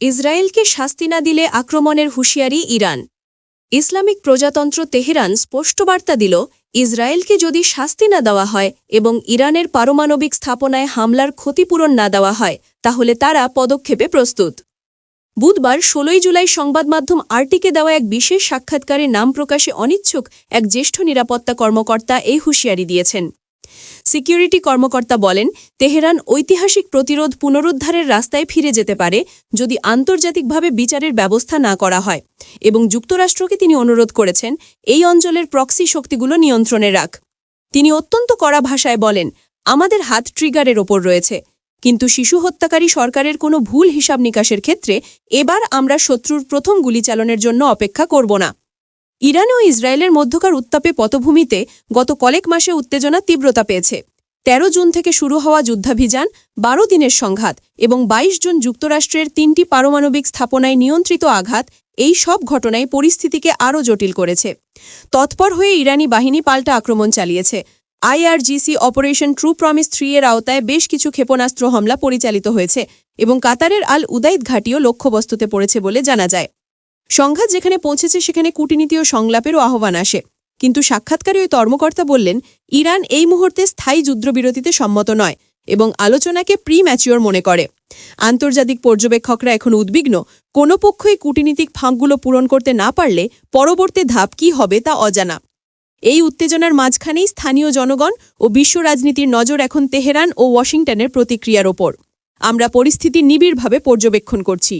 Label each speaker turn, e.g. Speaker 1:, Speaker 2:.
Speaker 1: ইসরায়েলকে শাস্তি না দিলে আক্রমণের হুঁশিয়ারি ইরান। ইসলামিক প্রজাতন্ত্র তেহরান স্পষ্ট বার্তা দিল, ইসরায়েলকে যদি শাস্তি না দেওয়া হয় এবং ইরানের পারমাণবিক স্থাপনায় হামলার ক্ষতিপূরণ না দেওয়া হয়, তাহলে তারা পদক্ষেপে প্রস্তুত। বুধবার ষোলোই জুলাই সংবাদ মাধ্যম আরটিকে দেওয়া এক বিশেষ সাক্ষাৎকারে নাম প্রকাশে অনিচ্ছুক এক জ্যেষ্ঠ নিরাপত্তা কর্মকর্তা এই হুঁশিয়ারি দিয়েছেন। সিকিউরিটি কর্মকর্তা বলেন, তেহরান ঐতিহাসিক প্রতিরোধ পুনরুদ্ধারের রাস্তায় ফিরে যেতে পারে যদি আন্তর্জাতিকভাবে বিচারের ব্যবস্থা না করা হয়। এবং যুক্তরাষ্ট্রকে তিনি অনুরোধ করেছেন, এই অঞ্চলের প্রক্সি শক্তিগুলো নিয়ন্ত্রণে রাখ। তিনি অত্যন্ত কড়া ভাষায় বলেন, আমাদের হাত ট্রিগারের ওপর রয়েছে। কিন্তু শিশু হত্যাকারী সরকারের কোনো ভুল হিসাব নিকাশের ক্ষেত্রে এবার আমরা শত্রুর প্রথম গুলি চালনের জন্য অপেক্ষা করব না। ইরান ও ইসরায়েলের মধ্যকার উত্তাপে পটভূমিতে গত কয়েক মাসে উত্তেজনা তীব্রতা পেয়েছে। ১৩ জুন থেকে শুরু হওয়া যুদ্ধাভিযান, বারো দিনের সংঘাত এবং ২২ জুন যুক্তরাষ্ট্রের তিনটি পারমাণবিক স্থাপনায় নিয়ন্ত্রিত আঘাত, এই সব ঘটনায় পরিস্থিতিকে আরও জটিল করেছে। তৎপর হয়ে ইরানি বাহিনী পাল্টা আক্রমণ চালিয়েছে। IRGC operation true promise three এর আওতায় বেশ কিছু ক্ষেপণাস্ত্র হামলা পরিচালিত হয়েছে এবং কাতারের আল উদাইদ ঘাটিও লক্ষ্যবস্তুতে পড়েছে বলে জানা যায়। সংঘাত যেখানে পৌঁছেছে সেখানে কূটনীতি ও সংলাপেরও আহ্বান আসে। কিন্তু সাক্ষাৎকারী ওই কর্মকর্তা বললেন, ইরান এই মুহূর্তে স্থায়ী যুদ্ধবিরতিতে সম্মত নয় এবং আলোচনাকে প্রি ম্যাচিওর মনে করে। আন্তর্জাতিক পর্যবেক্ষকরা এখন উদ্বিগ্ন, কোনো পক্ষই কূটনীতিক ফাঁকগুলো পূরণ করতে না পারলে পরবর্তী ধাপ কী হবে তা অজানা। এই উত্তেজনার মাঝখানেই স্থানীয় জনগণ ও বিশ্ব রাজনীতির নজর এখন তেহরান ও ওয়াশিংটনের প্রতিক্রিয়ার ওপর। আমরা পরিস্থিতি নিবিড়ভাবে পর্যবেক্ষণ করছি।